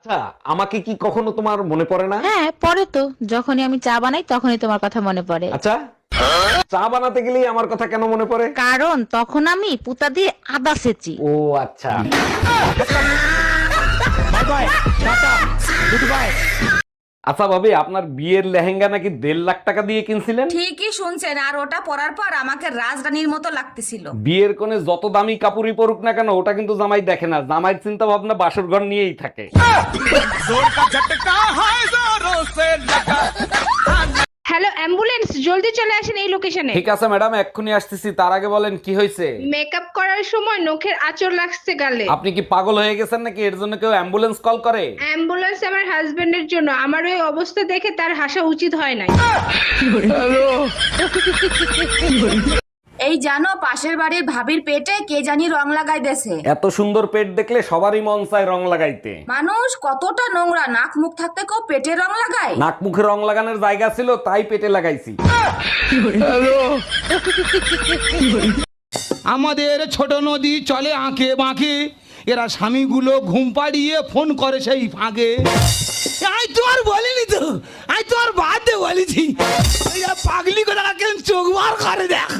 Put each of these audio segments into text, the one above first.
আচ্ছা আমাকে কি কখনো তোমার মনে পড়ে না? হ্যাঁ পরে তো। যখনই আমি চা বানাই তখনই তোমার কথা মনে পড়ে। আচ্ছা চা বানাতে গেলেই আমার কথা কেন মনে পড়ে? কারণ তখন আমি পুতা দিয়ে আদা সেচি। ও আচ্ছা। আচ্ছা ভাবি আপনার বিয়ের লেহেঙ্গা নাকি দেড় লাখ টাকা দিয়ে কিনছিলেন? ঠিকই শুনছেন আর ওটা পরার পর আমাকে রাজরানীর মতো লাগতেছিল। বিয়ের কোণে যত দামি কাপড়ই পরুক না কেন ওটা কিন্তু জামাই দেখে না। জামাইয়ের চিন্তা ভাবনা বাসর ঘর নিয়েই থাকে। হ্যালো অ্যাম্বুলেন্স জলদি চলে আসেন এই লোকেশনে। ঠিক আছে ম্যাডাম এক্ষুনি আসতেছি। তার আগে বলেন কি হয়েছে? মেকআপ করার সময় নখের আঁচড় লাগছে গালে। আপনি কি পাগল হয়ে গেছেন নাকি? এর জন্য কেউ অ্যাম্বুলেন্স কল করে? অ্যাম্বুলেন্স আমার হাজবেন্ডের জন্য। আমার ওই অবস্থা দেখে তার হাসা উচিত হয় নাই। এই জানো পাশের বাড়ির ভাবির পেটে কে জানি রং লাগাই দেছে এত সুন্দর পেট দেখলে সবারই মন চায় রং লাগাইতে। মানুষ কতটা নোংরা নাক মুখ থাকতে কেউ পেটে রং লাগায়? নাক মুখে রং লাগানোর জায়গা ছিল তাই পেটে লাগাইছি। আমাদের ছোট নদী চলে আঁকে বাঁকে। এরা স্বামীগুলো ঘুম পাড়িয়ে ফোন করে সেই ফাঁকে। আমি তোমার বলিনি তো আমি তোমার বাদ বলেছি। পাগলি করে কেন চোখ বার করে দেখ?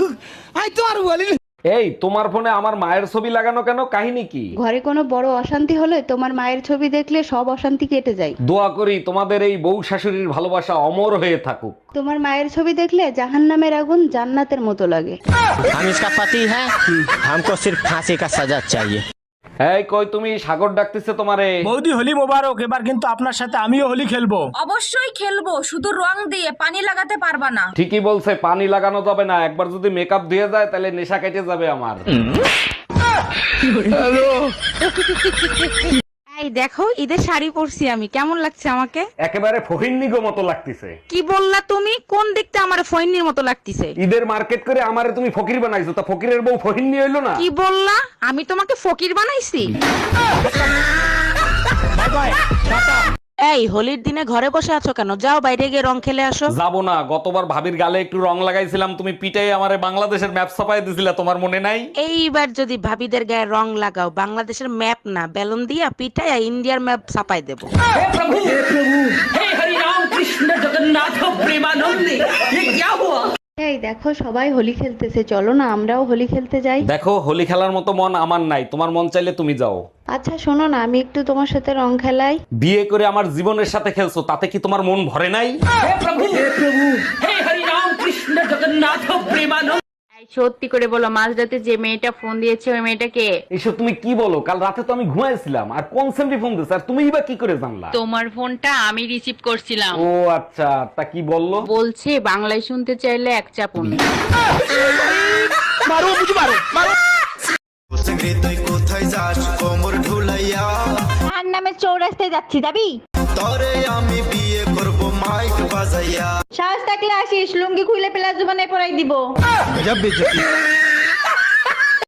আই তোমার বলিনি। এই তোমার ফোনে আমার মায়ের ছবি লাগানো কেন কাহিনী কি ঘরে কোনো বড় অশান্তি হলে তোমার মায়ের ছবি দেখলে সব অশান্তি কেটে যায় দোয়া করি তোমাদের এই বউ শাশুড়ির ভালোবাসা অমর হয়ে থাকুক তোমার মায়ের ছবি দেখলে জাহান্নামের আগুন জান্নাতের মতো লাগে हम इसका पति है हमको सिर्फ फांसी का सजा चाहिए এই কই তুমি সাগর ডাকতেছে তোমারে। বৌদি হোলি মোবারক এবার কিন্তু আপনার সাথে আমিও হোলি খেলব। অবশ্যই খেলব শুধু রং দিয়ে পানি লাগাতে পারবা না। ঠিকই বলছে পানি লাগানো যাবে না একবার যদি মেকআপ ধুয়ে যায় তাহলে নেশা কেটে যাবে আমার। এই দেখো ঈদের শাড়ি পরছি আমি। কেমন লাগছে আমাকে? একেবারে ফহিন্নিগো মতো লাগতেছে। কি বললা তুমি? কোন দিকটা আমার ফৈনির মতো লাগতেছে? ঈদের মার্কেট করে আমারে তুমি ফকির বানাইছো তা ফকিরের বউ ফহিন্নি হইল না? কি বললা? আমি তোমাকে ফকির বানাইছি? এই হোলির দিনে ঘরে বসে আছো কেন? যাও বাইরে গিয়ে রং খেলে আসো। যাব না গতবার ভাবির গালে একটু রং লাগাইছিলাম তুমি পিটাই আমারে বাংলাদেশের ম্যাপ ছাপাই দিছিলা তোমার মনে নাই? এইবার যদি ভাবিদের গায়ে রং লাগাও বাংলাদেশের ম্যাপ না বেলুন দিয়া পিঠাইয়া ইন্ডিয়ার ম্যাপ ছাপাই দেবো। এই দেখো সবাই হোলি খেলতেছে। চলো না আমরাও হোলি খেলতে যাই। দেখো হোলি খেলার মতো মন আমার নাই। তোমার মন চাইলে তুমি যাও। আচ্ছা শোনো না আমি একটু তোমার সাথে রং খেলাই। বিয়ে করে আমার জীবনের সাথে খেলছো তাতে কি তোমার মন ভরে নাই? এই সত্যি করে বলো মাঝরাতে যে মেয়েটা ফোন দিয়েছে ওই মেয়েটাকে? এইসব তুমি কি বলো? কাল রাতে তো আমি ঘুমাইছিলাম। আর কোন সেমটি ফোন দিছে আর তুমি বা কি করে জানলা? তোমার ফোনটা আমি রিসিভ করছিলাম। ও আচ্ছা তা কি বলল? বলছে বাংলায় শুনতে চাইলে এক চাপুন তুই কোথায় যাস কোমর ঢুলাইয়া। তার নামে চৌরাস্তায় যাচ্ছি যাবি? তরে আমি বিয়ে করব মাইক বাজাইয়া। সাহস থাকলে আসিস লুঙ্গি খুলে পেলা জুবানে পরাই দিব।